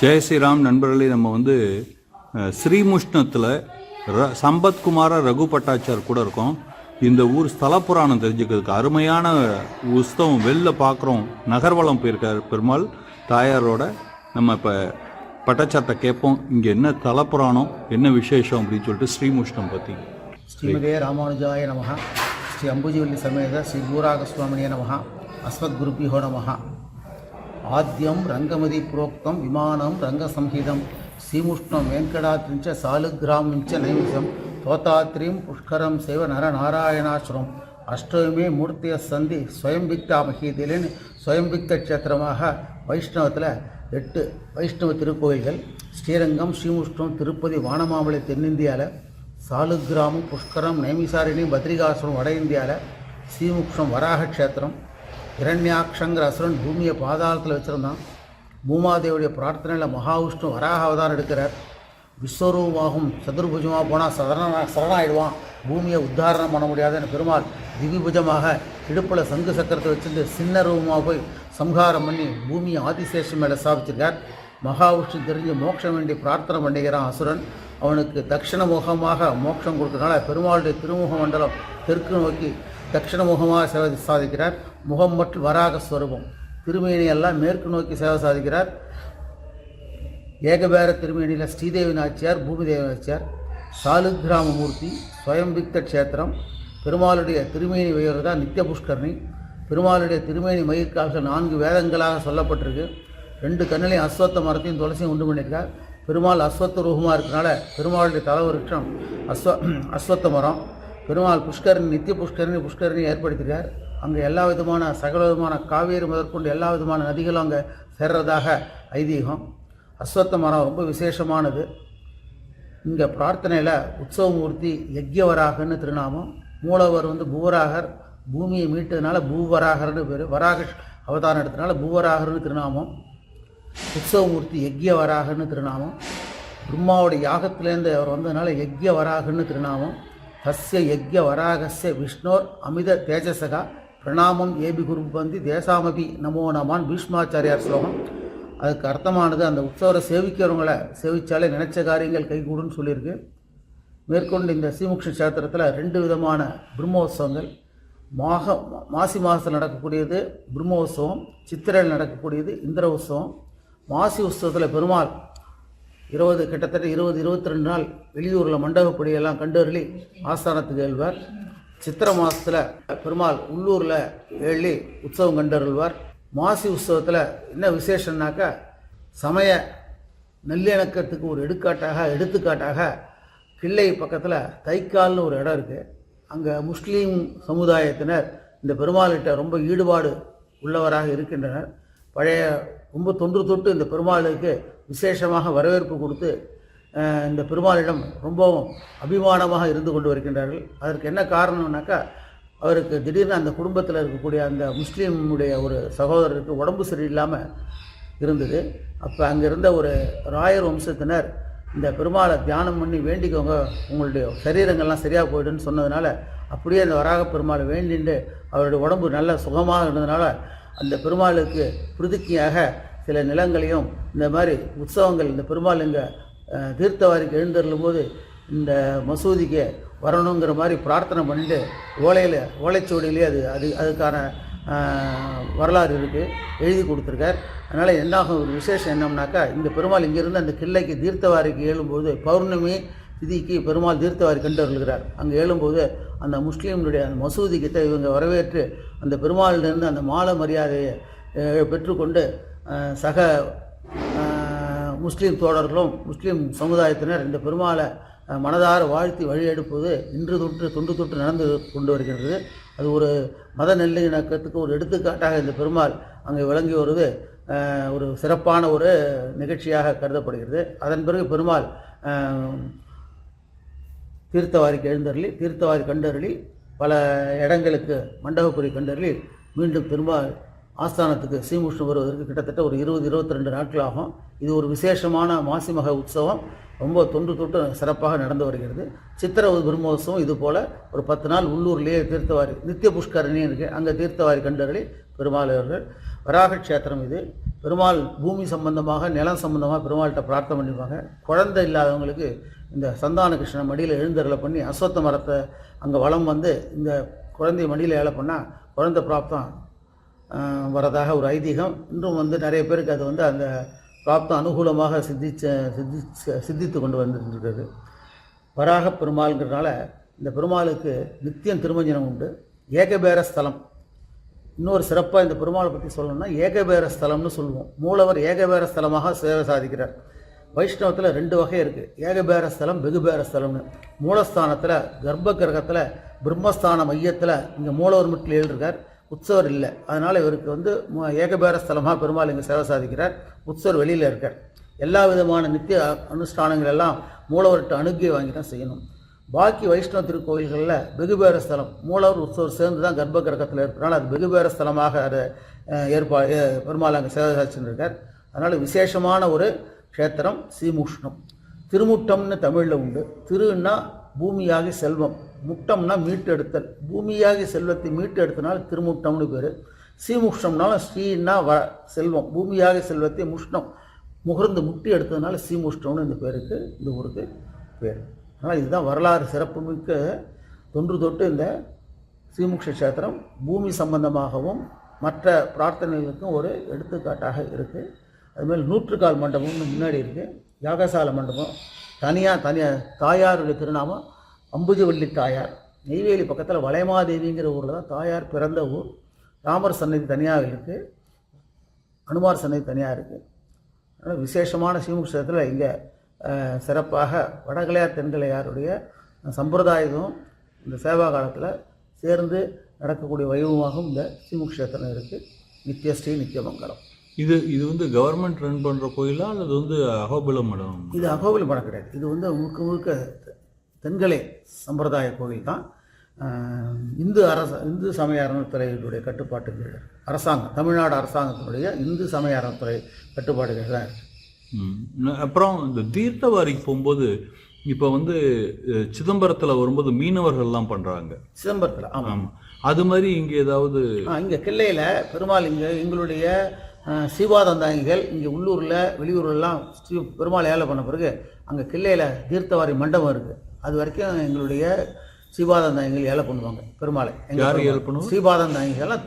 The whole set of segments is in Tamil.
ஜெய் ஸ்ரீராம் நண்பர்களே நம்ம வந்து ஸ்ரீமுஷ்ணத்தில் ர சம்பத்குமார ரகு பட்டாச்சார் கூட இருக்கோம். இந்த ஊர் ஸ்தல புராணம் தெரிஞ்சுக்கிறதுக்கு அருமையான உஸ்தவம் வெளில பார்க்குறோம் நகர்வலம் போயிருக்கார் பெருமாள் தாயாரோட. நம்ம இப்போ பட்டாச்சார்ட்ட கேட்போம் இங்கே என்ன தல புராணம் என்ன விசேஷம் அப்படின்னு சொல்லிட்டு ஸ்ரீமுஷ்ணம் பற்றி ஸ்ரீமதே ராமானுஜாய நமகா ஸ்ரீ அம்புஜிவல்லி சமேத ஸ்ரீ பூராக சுவாமியே நமகா அஸ்மத்குருபியோ நமः நமகா ரங்கமதி புரோக்தம் விமானம் ரங்கசம்ஹிதம். சீமுஷ்ணம் வெங்கடாத்ரிஞ்ச சாலுகிராமிஞ்ச நைமிஷம். தோதாத்ரீம் புஷ்கரம் சேவ நர நாராயணாஸ்ரம் அஷ்டமே மூர்த்திய சந்தி ஸ்வயம்பிக்தா மகீதிலின் ஸ்வயம்பிக்த க்ஷேத்திரமாக வைஷ்ணவத்தில் எட்டு வைஷ்ணவ திருக்கோயில்கள். ஸ்ரீரங்கம் ஸ்ரீமுஷ்ணம் திருப்பதி வானமாமலை தென்னிந்தியாவில் சாலுகிராமம் புஷ்கரம் நைமிசாரிணி பத்ரிகாசுரம் வட இந்தியாவில் ஸ்ரீமுக்ஷம் வராக க்ஷேத்திரம் இரண்யாக்ஷங்கிற அசுரன் பூமியை பாதாளத்தில் வச்சுருந்தான். பூமாதேவியுடைய பிரார்த்தனையில் மகாவிஷ்ணு வராக அவதாரம் எடுக்கிறார். விஸ்வரூபமாகும் சதுர்புஜமாக போனால் சரண சரணாயிடுவான். பூமியை உத்தாரணம் பண்ண முடியாதுன்னு பெருமாள் திவிபுஜமாக இடுப்பில் சங்கு சக்கரத்தை வச்சுட்டு சின்ன ரூபமாக போய் சம்ஹாரம் பண்ணி பூமியை ஆதிசேஷம் மேலே ஸ்தாபிச்சிருக்கார். மகாவிஷ்ணு தெரிஞ்சு மோட்சம் வேண்டி பிரார்த்தனை பண்ணிக்கிறான் அசுரன். அவனுக்கு தட்சிண முகமாக மோட்சம் கொடுக்கறனால பெருமாளுடைய திருமுக மண்டலம் தெற்கு நோக்கி தட்சிண முகமாக சாதிக்கிறார். முகம் மற்றும் வராக ஸ்வரூபம். திருமேனியெல்லாம் மேற்கு நோக்கி சேவை சாதிக்கிறார். ஏகபேர திருமேனியில் ஸ்ரீதேவி நாச்சியார் பூமிதேவி நாச்சியார் சாலுகிராமமூர்த்தி ஸ்வயம்பிக்த க்ஷேத்திரம் பெருமாளுடைய திருமேனி உயர்தா நித்திய புஷ்கரணி பெருமாளுடைய திருமேனி மயிர்கால்கள் நான்கு வேதங்களாக சொல்லப்பட்டிருக்கு. ரெண்டு கண்ணிலையும் அஸ்வத்த மரத்தையும் துளசியும் உண்டு பண்ணியிருக்கார். பெருமாள் அஸ்வத்த ரூபமாக இருக்கனால பெருமாளுடைய தலவருஷம் அஸ்வ அஸ்வத்த மரம். பெருமாள் புஷ்கரணி நித்திய புஷ்கரணி புஷ்கரணி ஏற்படுத்தியிருக்கார். அங்கே எல்லா விதமான சகல விதமான காவேரி முதற்கொண்டு எல்லா விதமான நதிகளும் அங்கே சேர்றதாக ஐதீகம். அஸ்வத்த மரம் ரொம்ப விசேஷமானது. இங்கே பிரார்த்தனையில் உற்சவமூர்த்தி யஜ்யவராகன்னு திருநாமம். மூலவர் வந்து பூவராகர் பூமியை மீட்டதுனால பூவராகர்னு பேர் வராக அவதாரம் எடுத்தனால பூவராகர்னு திருநாமம். உற்சவமூர்த்தி யஜ்யவராகன்னு திருநாமம். பிரம்மாவோடைய யாகத்திலேருந்து அவர் வந்ததுனால யக்யவராகன்னு திருநாமம். தஸ்ய யஜ்ய வராகஸ்ய விஷ்ணோர் அமித தேஜசகா. பிரணாமம் ஏபி குருபந்தி தேசாமபி நமோ நமான் பீஷ்மாச்சாரியார் ஸ்லோகம். அதுக்கு அர்த்தமானது அந்த உற்சவரை சேவிக்கிறவங்கள சேவிச்சாலே நினைச்ச காரியங்கள் கைகூடுன்னு சொல்லியிருக்கு. மேற்கொண்டு இந்த ஸ்ரீமுக்ஷ கஷேத்திரத்தில் ரெண்டு விதமான பிரம்மோத்சவங்கள். மாக மாசி மாதத்தில் நடக்கக்கூடியது பிரம்மோத்சவம் சித்திரையில் நடக்கக்கூடியது இந்திர உற்சவம் மாசி உற்சவத்தில் பெருமாள் இருபது கிட்டத்தட்ட இருபது இருபத்தி ரெண்டு நாள் வெளியூரில் மண்டபப்படியெல்லாம் கண்டறிலி ஆஸ்தானத்துக்கு எழுவார் சித்திரை மாதத்தில் பெருமாள் உள்ளூரில் எழுதி உற்சவம் கண்டருள்வார். மாசி உற்சவத்தில் என்ன விசேஷம்னாக்கா சமய நல்லிணக்கத்துக்கு ஒரு எடுக்காட்டாக எடுத்துக்காட்டாக கிள்ளை பக்கத்தில் தைக்கால்னு ஒரு இடம் இருக்குது அங்கே முஸ்லீம் சமுதாயத்தினர் இந்த பெருமாள்கிட்ட ரொம்ப ஈடுபாடு உள்ளவராக இருக்கின்றனர். பழைய ரொம்ப தொன்று தொட்டு இந்த பெருமாளுக்கு விசேஷமாக வரவேற்பு கொடுத்து இந்த பெருமாளிடம் ரொம்பவும் அபிமானமாக இருந்து கொண்டு வருகின்றார்கள். அதற்கு என்ன காரணம்னாக்கா அவருக்கு திடீர்னு அந்த குடும்பத்தில் இருக்கக்கூடிய அந்த முஸ்லீமுடைய ஒரு சகோதரருக்கு உடம்பு சரியில்லாமல் இருந்தது. அப்போ அங்கே இருந்த ஒரு ராயர் வம்சத்தினர் இந்த பெருமாளை தியானம் பண்ணி வேண்டிக்கோங்க உங்களுடைய சரீரங்கள்லாம் சரியாக போயிடுன்னு சொன்னதுனால அப்படியே அந்த வராக பெருமாளை வேண்டிண்டு அவருடைய உடம்பு நல்ல சுகமாக இருந்ததுனால அந்த பெருமாளுக்கு பிரதிக்கியாக சில நிலங்களையும் இந்த மாதிரி உற்சவங்கள் இந்த பெருமாள் இங்கே தீர்த்தவாரிக்கு எழுந்தருளும் போது இந்த மசூதிக்கு வரணுங்கிற மாதிரி பிரார்த்தனை பண்ணிட்டு ஓலையில் ஓலைச்சுவடியிலே அது அது அதுக்கான வரலாறு இருக்குது எழுதி கொடுத்துருக்கார். அதனால் என்னாகும் ஒரு விசேஷம் என்னம்னாக்கா இந்த பெருமாள் இங்கேருந்து அந்த கிள்ளைக்கு தீர்த்தவாரிக்கு ஏழும்போது பௌர்ணமி திதிக்கு பெருமாள் தீர்த்தவாரி கண்டு அருள்கிறார் அங்கே ஏழும்போது அந்த முஸ்லீம்களுடைய அந்த மசூதி கிட்ட இவங்க வரவேற்று அந்த பெருமாளிலிருந்து அந்த மாலை மரியாதையை பெற்றுக்கொண்டு சக முஸ்லீம் தோழர்களும் முஸ்லீம் சமுதாயத்தினர் இந்த பெருமாளை மனதார வாழ்த்தி வழியெடுப்பது இன்று தொற்று தொன்று தொற்று நடந்து கொண்டு வருகின்றது அது ஒரு மத நல்லிணக்கத்துக்கு ஒரு எடுத்துக்காட்டாக இந்த பெருமாள் அங்கே விளங்கி வருவது ஒரு சிறப்பான ஒரு நிகழ்ச்சியாக கருதப்படுகிறது. அதன் பிறகு பெருமாள் தீர்த்தவாரிக்கு எழுந்தருளி தீர்த்தவாரி கண்டருளி பல இடங்களுக்கு மண்டபப்புரி கண்டருளி மீண்டும் பெருமாள் ஆஸ்தானத்துக்கு ஸ்ரீமுஷ்ணு வருவதற்கு கிட்டத்தட்ட ஒரு இருபது இருபத்தி ரெண்டு நாட்கள் ஆகும் இது ஒரு விசேஷமான மாசிமக உற்சவம். ரொம்ப தொன்று தொட்டு சிறப்பாக நடந்து வருகிறது. சித்திரவது பிரம்மோத்சவம் இது போல் ஒரு பத்து நாள் உள்ளூர்லேயே தீர்த்தவாரி நித்திய புஷ்கரணி இருக்குது அங்கே தீர்த்தவாரி கண்டருளி பெருமாள் அவர்கள். வராக கஷேத்திரம் இது. பெருமாள் பூமி சம்பந்தமாக நிலம் சம்பந்தமாக பெருமாள்கிட்ட பிரார்த்தனை பண்ணிப்பாங்க குழந்தை இல்லாதவங்களுக்கு இந்த சந்தான கிருஷ்ணன் மடியில் எழுந்தருளை பண்ணி அஸ்வத்த மரத்தை அங்கே வளம் வந்து இந்த குழந்தைய மடியில் ஏழை பண்ணால் குழந்தை பிராப்தம் வரதாக ஒரு ஐதீகம். இன்றும் வந்து நிறைய பேருக்கு அது வந்து அந்த பிராப்தம் அனுகூலமாக சித்திச்ச சித்தி சித்தித்து கொண்டு வந்துருக்கிறது. வராக பெருமாள்ங்கிறதுனால இந்த பெருமாளுக்கு நித்தியம் திருமஞ்சனம் உண்டு. ஏகபேர ஸ்தலம். இன்னொரு சிறப்பாக இந்த பெருமாளை பற்றி சொல்லணும்னா ஏகபேர ஸ்தலம்னு சொல்லுவோம். மூலவர் ஏகபேர ஸ்தலமாக சேவை சாதிக்கிறார். வைஷ்ணவத்தில் ரெண்டு வகை இருக்குது ஏகபேர ஸ்தலம் வெகுபேர ஸ்தலம்னு. மூலஸ்தானத்தில் கர்ப்ப கிரகத்தில் பிரம்மஸ்தான மையத்தில் இங்கே மூலவர் மட்டும் எழுதிருக்கார். உற்சவர் இல்லை. அதனால் இவருக்கு வந்து ஏகபேர ஸ்தலமாக பெருமாள் இங்கே சேவை சாதிக்கிறார். உற்சவர் வெளியில் இருக்கார். எல்லா விதமான நித்திய அனுஷ்டானங்கள் எல்லாம் மூலவர்கிட்ட அணுகி வாங்கி தான் செய்யணும். பாக்கி வைஷ்ணவ திருக்கோயில்களில் வெகுபேர ஸ்தலம் மூலவர் உற்சவர் சேர்ந்து தான் கர்ப்ப கிரகத்தில் இருக்கிறனால அது வெகுபேர ஸ்தலமாக ஏற்பா பெருமாள் அங்கே சேவை சாதிச்சுருக்கார் அதனால் விசேஷமான ஒரு க்ஷேத்திரம் சீமுஷ்ணம் திருமுட்டம்னு தமிழில் உண்டு. திருன்னா பூமியாகி செல்வம். முட்டம்னா மீட்டெடுத்தல். பூமியாகி செல்வத்தை மீட்டெடுத்தனால திருமுட்டம்னு பேர். சீமுஷ்ணம்னாலும் ஸ்ரீன்னா வ செல்வம். பூமியாகி செல்வத்தை முஷ்ணம் முகர்ந்து முட்டி எடுத்ததுனால சீமுஷ்ணம்னு இந்த பேருக்கு இந்த ஊருக்கு பேர். ஆனால் இதுதான் வரலாறு சிறப்புமிக்க தொன்று தொட்டு இந்த ஸ்ரீமுக்ஷ கஷேத்திரம் பூமி சம்பந்தமாகவும் மற்ற பிரார்த்தனைகளுக்கும் ஒரு எடுத்துக்காட்டாக இருக்குது அதுமாதிரி நூற்றுக்கால் மண்டபம்னு முன்னாடி இருக்குது யாகசால மண்டபம். தனியாக தனியாக தாயாருடைய திருநாமம் அம்புஜவல்லி தாயார். நெய்வேலி பக்கத்தில் வளையமாதேவிங்கிற ஊரில் தான் தாயார் பிறந்த ஊர். ராமர் சன்னதி தனியாக இருக்குது அனுமார் சன்னதி தனியாக இருக்குது அதனால் விசேஷமான சீமுக்ஷேத்திரத்தில் இங்கே சிறப்பாக வடகலையார் தென்கலையாருடைய சம்பிரதாயமும் இந்த சேவா காலத்தில் சேர்ந்து நடக்கக்கூடிய வைபவமாகவும் இந்த சீமுக்ஷேத்திரம் இருக்குது நித்யஸ்ரீ நித்தியமங்கலம் இது இது வந்து கவர்மெண்ட் ரன் பண்ற கோயிலா? அல்லது வந்து அகோபிலம் மடம்? இது அகோவில் மடம் கிடையாது. இது வந்து முழுக்க முழுக்க தென்கலை சம்பிரதாய கோவில் தான். இந்து அரச இந்து சமய அறநிலையத்துறையினுடைய கட்டுப்பாட்டு கீழ் இருக்கு. அரசாங்கம் தமிழ்நாடு அரசாங்கத்தினுடைய இந்து சமய அறநிலைத்துறை கட்டுப்பாடு கீழ் தான் இருக்குது. அப்புறம் இந்த தீர்த்தவாரிக்கு போகும்போது இப்போ வந்து சிதம்பரத்துல வரும்போது மீனவர்கள்லாம் பண்றாங்க. சிதம்பரத்தில் ஆமாம் ஆமா. அது மாதிரி இங்க ஏதாவது இங்கே கிள்ளையில் பெருமாள் இங்கே எங்களுடைய சீவாதந்தாங்கிகள் இங்கே உள்ளூரில் வெளியூர்லாம் ஸ்ரீ பெருமாள் ஏழை பண்ண பிறகு அங்கே கிள்ளையில் தீர்த்தவாரி மண்டபம் இருக்குது அது வரைக்கும் எங்களுடைய சீவாதந்தாங்கிகள் ஏழை பண்ணுவாங்க பெருமாளை. எங்க யார் பெருமாள். ஏழை பண்ணுவாங்க? ஸ்ரீபாதந்தாங்கிகள்லாம்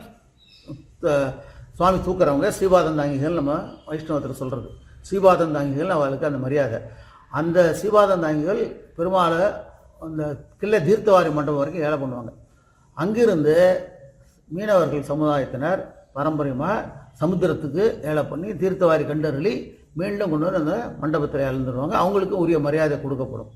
த- சுவாமி தூக்குறவங்க ஸ்ரீபாதந்தாங்கிகள் நம்ம வைஷ்ணவத்தில் சொல்கிறது ஸ்ரீபாதந்தாங்கிகள் அவளுக்கு அந்த மரியாதை. அந்த ஸ்ரீபாதந்தாங்கிகள் பெருமாளை அந்த கிள்ளை தீர்த்தவாரி மண்டபம் வரைக்கும் ஏழை பண்ணுவாங்க. அங்கிருந்து மீனவர்கள் சமுதாயத்தினர் பாரம்பரியமாக சமுத்திரத்துக்கு ஏழை பண்ணி தீர்த்தவாரி கண்டருளி மீண்டும் கொண்டு வந்து அந்த மண்டபத்தில் இழந்துருவாங்க. அவங்களுக்கு உரிய மரியாதை கொடுக்கப்படும்.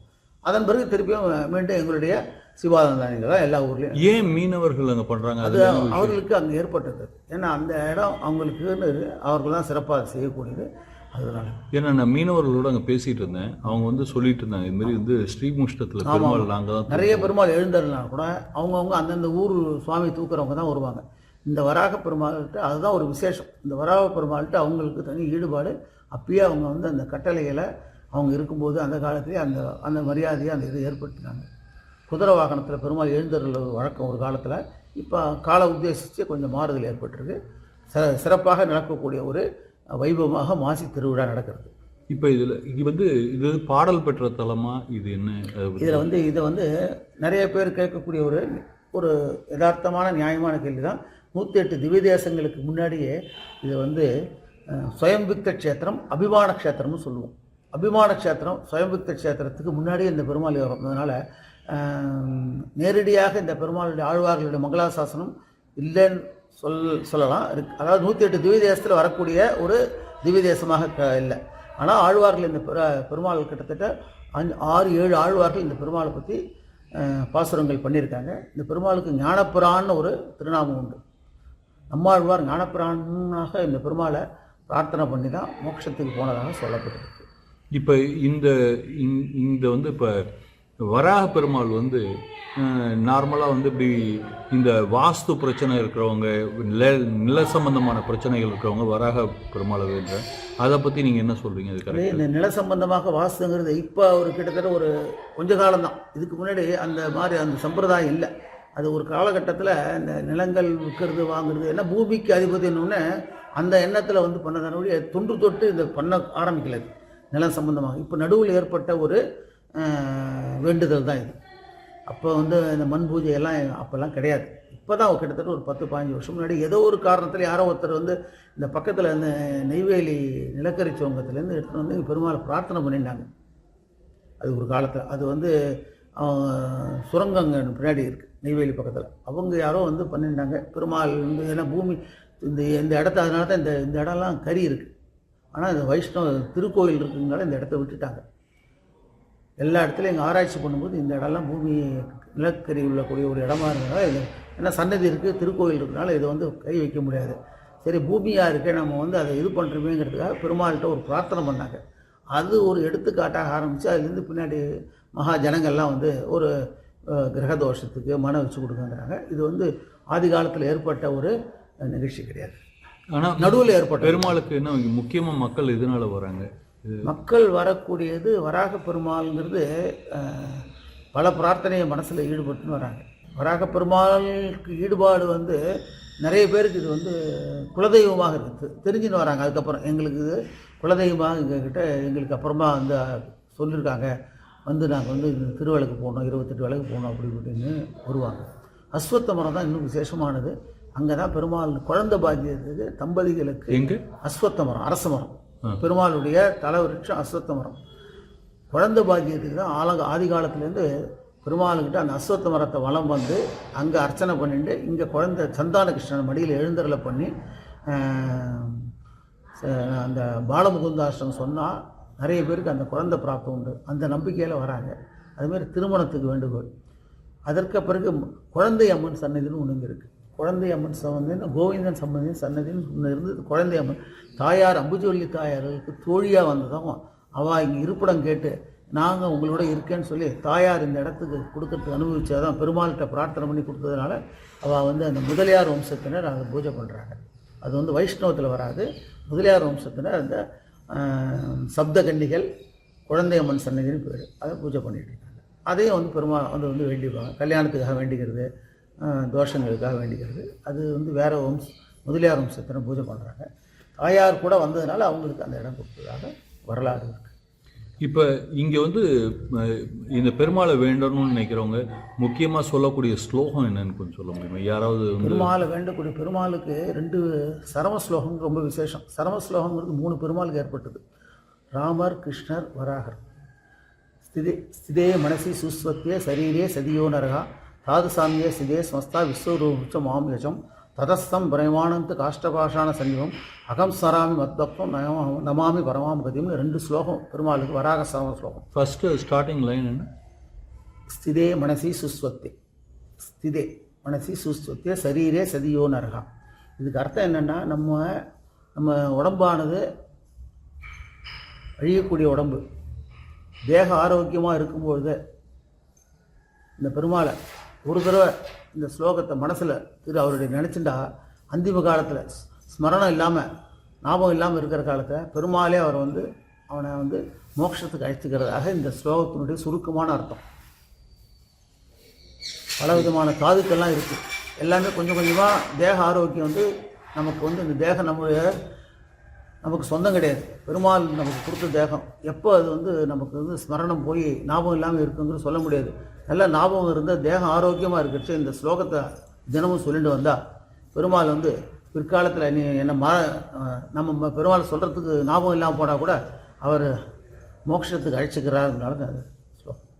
அதன் பிறகு திருப்பியும் மீண்டும் எங்களுடைய சிவானந்தானிகள் தான் எல்லா ஊர்லேயும் ஏன் மீனவர்கள் அங்க பண்றாங்க? அது அவர்களுக்கு அங்கே ஏற்பட்டது. ஏன்னா அந்த இடம் அவங்களுக்குன்னு அவர்கள் தான் சிறப்பாக செய்யக்கூடியது. அதனால. ஏன்னா நான் மீனவர்களோட அங்க பேசிட்டு இருந்தேன். அவங்க வந்து சொல்லிட்டு இருந்தாங்க இது மாதிரி வந்து ஸ்ரீமுஷ்டத்துல பெருமாள் நாங்க தான் நிறைய பெருமாள் எழுந்தருனா கூட அவங்கவுங்க அந்தந்த ஊர் சுவாமி தூக்குறவங்க தான் வருவாங்க. இந்த வராக பெருமாள்கிட்ட அதுதான் ஒரு விசேஷம். இந்த வராக பெருமாள்கிட்ட அவங்களுக்கு தனி ஈடுபாடு. அப்பயே அவங்க வந்து அந்த கட்டளைகளை அவங்க இருக்கும்போது அந்த காலத்திலே அந்த அந்த மரியாதையை அந்த இதை ஏற்படுத்தினாங்க. குதிரை வாகனத்தில் பெருமாள் எழுந்தருள் வழக்கம் ஒரு காலத்தில். இப்போ கால உத்தேசித்து கொஞ்சம் மாறுதல் ஏற்பட்டிருக்கு. சிற சிறப்பாக நடக்கக்கூடிய ஒரு வைபவமாக மாசி திருவிழா நடக்கிறது. இப்போ இதுல இது வந்து இது பாடல் பெற்ற தலமா? இது என்ன இதில் வந்து இதை வந்து நிறைய பேர் கேட்கக்கூடிய ஒரு ஒரு யதார்த்தமான நியாயமான கேள்வி தான் நூற்றி எட்டு திவ்ய தேசங்களுக்கு முன்னாடியே இது வந்து சுயம்பிக்த க்ஷேத்திரம் அபிமான க்ஷேத்திரம்னு சொல்லுவோம். அபிமான க்ஷேத்திரம் சுயம்பிக்த க்ஷேத்திரத்துக்கு முன்னாடியே இந்த பெருமாள் வந்ததுனால நேரடியாக இந்த பெருமாளுடைய ஆழ்வார்களுடைய மங்களாசாசனம் இல்லைன்னு சொல் சொல்லலாம். இருக்கு அதாவது நூற்றி எட்டு திவ்ய தேசத்தில் வரக்கூடிய ஒரு திவ்ய தேசமாக க இல்லை. ஆனால் ஆழ்வார்கள் இந்த பெரு பெருமாள் கிட்டத்தட்ட அஞ்சு ஆறு ஏழு ஆழ்வார்கள் இந்த பெருமாளை பற்றி பாசுரங்கள் பண்ணியிருக்காங்க. இந்த பெருமாளுக்கு ஞானப்புறான்னு ஒரு திருநாமம் உண்டு. நம்மாழ்வார் ஞானப்புறானாக இந்த பெருமாளை பிரார்த்தனை பண்ணி தான் மோட்சத்துக்கு போனதாக சொல்லப்பட்டிருக்கு. இப்போ இந்த இந்த- வந்து இப்போ வராக பெருமாள் வந்து நார்மலாக வந்து இப்படி இந்த வாஸ்து பிரச்சனை இருக்கிறவங்க நில நில சம்பந்தமான பிரச்சனைகள் இருக்கிறவங்க வராக பெருமாளை வேண்ட அதை பற்றி நீங்கள் என்ன சொல்கிறீங்க அது அதே கரெக்ட்? இந்த நில சம்பந்தமாக வாஸ்துங்கிறது இப்போ ஒரு கிட்டத்தட்ட ஒரு கொஞ்ச காலம்தான். இதுக்கு முன்னாடி அந்த மாதிரி அந்த சம்பிரதாயம் இல்லை. அது ஒரு காலகட்டத்தில் இந்த நிலங்கள் விற்கிறது வாங்குறது எல்லாம் பூமிக்கு அதிபதினோடனே அந்த எண்ணத்தில் வந்து பண்ணதனுடைய தொன்று தொட்டு இந்த பண்ண ஆரம்பிக்கலது நிலம் சம்பந்தமாக. இப்போ நடுவில் ஏற்பட்ட ஒரு வேண்டுதல் தான் இது. அப்போ வந்து இந்த மண் பூஜை எல்லாம் அப்போல்லாம் கிடையாது. இப்போ தான் கிட்டத்தட்ட ஒரு பத்து பதினஞ்சு வருஷம் முன்னாடி ஏதோ ஒரு காரணத்தில் யாரோ ஒருத்தர் வந்து இந்த பக்கத்தில் இந்த நெய்வேலி நிலக்கரி சோங்கத்துலேருந்து எடுத்துகிட்டு வந்து பெருமாள் பிரார்த்தனை பண்ணிட்டாங்க அது ஒரு காலத்தில். அது வந்து சுரங்கங்க பின்னாடி இருக்குது நெய்வேலி பக்கத்தில். அவங்க யாரோ வந்து பண்ணிட்டாங்க பெருமாள் வந்து ஏன்னா பூமி இந்த இந்த இடத்த அதனால தான் இந்த இந்த இடம்லாம் கறி இருக்குது ஆனால் இந்த வைஷ்ணவ திருக்கோயில் இருக்குங்கனால இந்த இடத்த விட்டுட்டாங்க. எல்லா இடத்துலையும் எங்கள் ஆராய்ச்சி பண்ணும்போது இந்த இடம்லாம் பூமி நிலக்கரி உள்ளக்கூடிய ஒரு இடமா இருந்தனால இது ஏன்னா சன்னதி இருக்குது திருக்கோயில் இருக்கிறனால இதை வந்து கை வைக்க முடியாது. சரி பூமியாக இருக்கே நம்ம வந்து அதை இது பண்ணுறோமேங்கிறதுக்காக பெருமாள்கிட்ட ஒரு பிரார்த்தனை பண்ணாங்க. அது ஒரு எடுத்துக்காட்டாக ஆரம்பித்து அதுலேருந்து பின்னாடி மகா ஜனங்கள்லாம் வந்து ஒரு அஹ், கிரக தோஷத்துக்கு மனம் வச்சு கொடுக்குங்கிறாங்க இது வந்து ஆதி காலத்தில் ஏற்பட்ட ஒரு நிகழ்ச்சி கிடையாது. ஆனா நடுவில் ஏற்பட்ட பெருமாளுக்கு என்ன முக்கியமா மக்கள் இதனால வராங்க? மக்கள் வரக்கூடியது வராக பெருமாள்ங்கிறது பல பிரார்த்தனையை மனசில் ஈடுபட்டுன்னு வராங்க. வராக பெருமாளுக்கு ஈடுபாடு வந்து நிறைய பேருக்கு இது வந்து குலதெய்வமாக இருக்குது. தெரிஞ்சுன்னு வராங்க. அதுக்கப்புறம் எங்களுக்கு இது குலதெய்வமாக எங்ககிட்ட எங்களுக்கு அப்புறமா அந்த சொல்லியிருக்காங்க வந்து நாங்கள் வந்து திருவிளக்கு போகணும் இருபத்தெட்டு விளக்கு போகணும் அப்படி இப்படின்னு வருவாங்க. அஸ்வத்த மரம் தான் இன்னும் விசேஷமானது. அங்கே தான் பெருமாள் குழந்தை பாக்கியத்துக்கு தம்பதிகளுக்கு எங்க? அஸ்வத்த மரம் அரச மரம். பெருமாளுடைய தலைவருஷம் அஸ்வத்த மரம். குழந்தை பாக்கியத்துக்கு தான் ஆல ஆதி காலத்துலேருந்து பெருமாளுக்கிட்ட அந்த அஸ்வத்த மரத்தை வலம் வந்து அங்கே அர்ச்சனை பண்ணிட்டு இங்கே குழந்தை சந்தான கிருஷ்ணன் மடியில் எழுந்தருளை பண்ணி அந்த பாலமுகுந்தாஷ்டம் சொன்னால் நிறைய பேருக்கு அந்த குழந்தை பிராப்தம் உண்டு. அந்த நம்பிக்கையில் வராங்க. அதுமாரி திருமணத்துக்கு வேண்டுகோள். அதற்கு பிறகு குழந்தை அம்மன் சன்னதின்னு ஒன்று இங்கே இருக்குது குழந்தை அம்மன் சன்னதின்னு கோவிந்தன் சம்பந்தின் சன்னதின்னு ஒன்று இருந்தது. குழந்தை அம்மன். தாயார் அம்புஜொல்லி தாயார்களுக்கு தோழியாக வந்ததும் அவள் இங்கே இருப்பிடம் கேட்டு நாங்கள் உங்களோட இருக்கேன்னு சொல்லி தாயார் இந்த இடத்துக்கு கொடுக்கறதுக்கு அனுபவிச்சாதான் பெருமாள்கிட்ட பிரார்த்தனை பண்ணி கொடுத்ததுனால அவள் வந்து அந்த முதலியார் வம்சத்தினர் அதை பூஜை பண்ணுறாங்க அது வந்து வைஷ்ணவத்தில் வராது. முதலியார் வம்சத்தினர் அந்த சப்த கன்னிகள் குழந்தையம்மன் சன்னதின்னு பேர். அதை பூஜை பண்ணிட்டு இருக்காங்க. அதையும் வந்து பெருமா வந்து வந்து வேண்டிப்பாங்க. கல்யாணத்துக்காக வேண்டிக்கிறது தோஷங்களுக்காக வேண்டிக்கிறது. அது வந்து வேறு வம்ச முதலியார் வம்சத்தினர் பூஜை பண்ணுறாங்க தாயார் கூட வந்ததுனால அவங்களுக்கு அந்த இடம் கொடுத்ததாக வரலாறு இருக்குது இப்போ இங்கே வந்து இந்த பெருமாளை வேண்டணும்னு நினைக்கிறவங்க முக்கியமாக சொல்லக்கூடிய ஸ்லோகம் என்னன்னு கொஞ்சம் சொல்ல முடியுமா? யாராவது பெருமாளை வேண்டக்கூடிய பெருமாளுக்கு ரெண்டு சரம ஸ்லோகம் ரொம்ப விசேஷம். சரம ஸ்லோகங்கிறது மூணு பெருமாளுக்கு ஏற்பட்டது. ராமர் கிருஷ்ணர் வராகர். ஸ்திதே ஸ்திதே மனசி சுஸ்வத்திய சரீரே சதியோ நரகா. தாதுசாமியே ஸ்திதே ஸ்மஸ்தா விஸ்வரூபம் மாம் யஜம் ததஸ்தம் பிரயமானந்த காஷ்டபாஷான சன்னிவம் அகம் சராமி நயமா நமாமி பரமாம் கதிம்னு ரெண்டு ஸ்லோகம் பெருமாளுக்கு வராக சரம ஸ்லோகம். ஃபர்ஸ்ட் ஸ்டார்டிங் லைன் என்ன? ஸ்திதே மனசி சுஸ்வத்தே. ஸ்திதே மனசி சுஸ்வத்தே சரீரே சதியோ நரகா. இதுக்கு அர்த்தம் என்னென்னா நம்ம நம்ம உடம்பானது அழியக்கூடிய உடம்பு. தேக ஆரோக்கியமாக இருக்கும்பொழுது இந்த பெருமாளை ஒரு தடவை இந்த ஸ்லோகத்தை மனசில் திரு அவருடைய நினச்சிண்டா அந்திம காலத்தில் ஸ்மரணம் இல்லாமல் ஞாபகம் இல்லாமல் இருக்கிற காலத்தை பெருமாளே அவர் வந்து அவனை வந்து மோட்சத்துக்கு அழைத்துக்கிறதாக இந்த ஸ்லோகத்தினுடைய சுருக்கமான அர்த்தம். பல விதமான தாதுக்கள்லாம் இருக்குது எல்லாமே கொஞ்சம் கொஞ்சமாக தேக ஆரோக்கியம் வந்து நமக்கு வந்து இந்த தேகம் நம்முடைய நமக்கு சொந்தம் கிடையாது. பெருமாள் நமக்கு கொடுத்த தேகம். எப்போ அது வந்து நமக்கு வந்து ஸ்மரணம் போய் ஞாபகம் இல்லாமல் இருக்குங்கிறது சொல்ல முடியாது. நல்ல ஞாபகம் இருந்தால் தேகம் ஆரோக்கியமாக இருக்கிறச்சு இந்த ஸ்லோகத்தை தினமும் சொல்லிட்டு வந்தால் பெருமாள் வந்து பிற்காலத்தில் நீ என்ன மா நம்ம பெருமாள் சொல்கிறதுக்கு ஞாபகம் இல்லாமல் போனால் கூட அவர் மோட்சத்துக்கு அழைச்சிக்கிறாருனால அது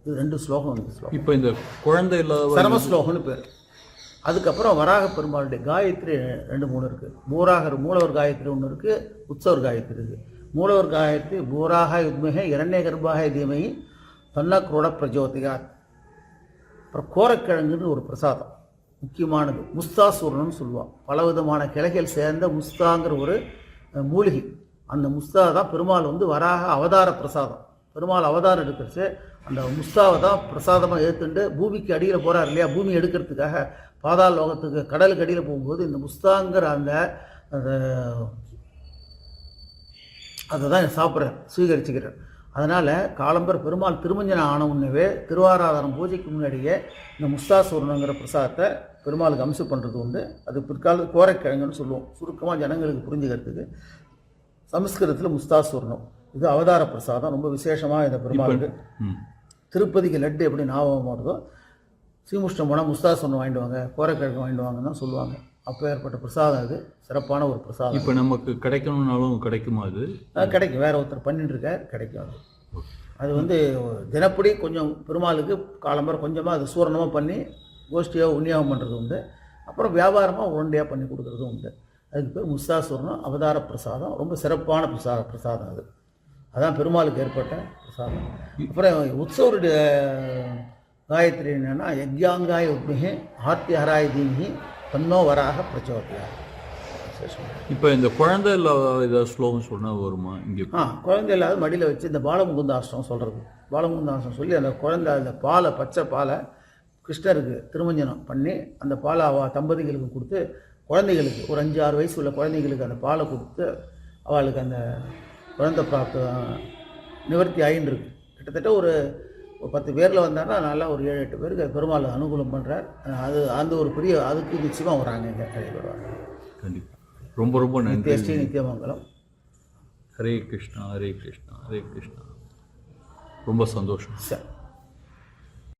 இது ரெண்டு ஸ்லோகம் வந்து ஸ்லோகம். இப்ப இந்த குழந்தை இல்லாத சரம ஸ்லோகம்னு பேர். அதுக்கப்புறம் வராக பெருமாளுடைய காயத்ரி ரெண்டு மூணு இருக்குது மூராகர் மூலவர் காயத்ரி ஒன்று இருக்குது உற்சவர் காயத்ரி இருக்குது மூலவர் காயத்ரி பூராக யுத்மிக இரண்ய கர்ப்பாக தீமையை தொன்னக்ரோட பிரஜோதிகார் அப்புறம் கோரக்கிழங்குன்னு ஒரு பிரசாதம். முக்கியமானது. முஸ்தாசூர்ணம்னு சொல்லுவான் பலவிதமான கிளைகள் சேர்ந்த முஸ்தாங்கிற ஒரு மூலிகை. அந்த முஸ்தா தான் பெருமாள் வந்து வராக அவதார பிரசாதம். பெருமாள் அவதாரம் எடுக்கிறச்சு அந்த முஸ்தாவை தான் பிரசாதமாக ஏற்றுண்டு பூமிக்கு அடியில் போகிறார் இல்லையா? பூமி எடுக்கிறதுக்காக பாதாள லோகத்துக்கு கடலுக்கு அடியில் போகும்போது இந்த முஸ்தாங்கிற அந்த அதை தான் சாப்பிட்றேன் சுவீகரிச்சுக்கிறேன் அதனால் காலம்பர் பெருமாள் திருமஞ்சனம் ஆன உடனே திருவாராதனம் பூஜைக்கு முன்னாடியே இந்த முஸ்தாசூர்ணங்கிற பிரசாதத்தை பெருமாளுக்கு அம்சம் பண்ணுறது உண்டு. அது பிற்காலத்து கோரைக்கிழங்குன்னு சொல்லுவோம். சுருக்கமாக ஜனங்களுக்கு புரிஞ்சுக்கிறதுக்கு சமஸ்கிருதத்தில் முஸ்தாசூர்ணம். இது அவதார பிரசாதம். ரொம்ப விசேஷமாக இந்த பெருமாளுக்கு. திருப்பதிக்கு லட்டு எப்படி ஞாபகம் வருதோ ஸ்ரீமுஷ்ணம் போனால் முஸ்தாசூர்ணம் வாங்கிட்டு வாங்க கோரைக்கிழங்கு வாங்கிட்டு வாங்கன்னு தான் சொல்லுவாங்க. அப்போ ஏற்பட்ட பிரசாதம் இது சிறப்பான ஒரு பிரசாதம். இப்போ நமக்கு கிடைக்கணும்னாலும் கிடைக்குமா அது? அது கிடைக்கும். வேற ஒருத்தர் பண்ணிட்டு இருக்கார் கிடைக்கும் அது. அது வந்து தினப்படி கொஞ்சம் பெருமாளுக்கு காலம்பரம் கொஞ்சமாக அது சூரணமாக பண்ணி கோஷ்டியாக உண்ணியாகம் பண்ணுறது உண்டு. அப்புறம் வியாபாரமாக உருண்டையாக பண்ணி கொடுக்குறதும் உண்டு. அதுக்கு பேர் முஸ்தாசூர்ணம் அவதார பிரசாதம். ரொம்ப சிறப்பான பிரசாத பிரசாதம் அது. அதான் பெருமாளுக்கு ஏற்பட்ட பிரசாதம். அப்புறம் உற்சவருடைய காயத்ரி என்னன்னா யஜ்யாங்காய உத்மிகி ஆர்த்திஹராய தீமிகி தன்னோ வராக பிரச்சோதயா. விசேஷம். இப்போ இந்த குழந்தை இல்லாத ஏதாவது ஸ்லோகம் சொன்னால் வருமா? இங்கே ஆ குழந்தை இல்லாத மடியில் வச்சு இந்த பாலமுகுந்தாஷ்டம் சொல்கிறது பாலமுகுந்தாஷ்டம் சொல்லி அந்த குழந்தை அந்த பாலை பச்சை பாலை கிருஷ்ணருக்கு திருமஞ்சனம் பண்ணி அந்த பாலை அவ தம்பதிகளுக்கு கொடுத்து குழந்தைகளுக்கு ஒரு அஞ்சு ஆறு வயசு உள்ள குழந்தைகளுக்கு அந்த பாலை கொடுத்து அவளுக்கு அந்த குழந்தை பிராப்தம் நிவர்த்தி ஆகின்னு இருக்கு. கிட்டத்தட்ட ஒரு ஒரு பத்து பேரில் வந்தாருன்னா நல்லா ஒரு ஏழு எட்டு பேருக்கு பெருமாள் அனுகூலம் பண்ணுறார் அது அந்த ஒரு பெரிய அதுக்கு நிச்சயமாக வராங்க இங்கே வருவாங்க கண்டிப்பாக ரொம்ப ரொம்ப நன்றி. நித்யஸ்ரீ நித்தியமங்கலம். ஹரே கிருஷ்ணா ஹரே கிருஷ்ணா ஹரே கிருஷ்ணா. ரொம்ப சந்தோஷம். சரி.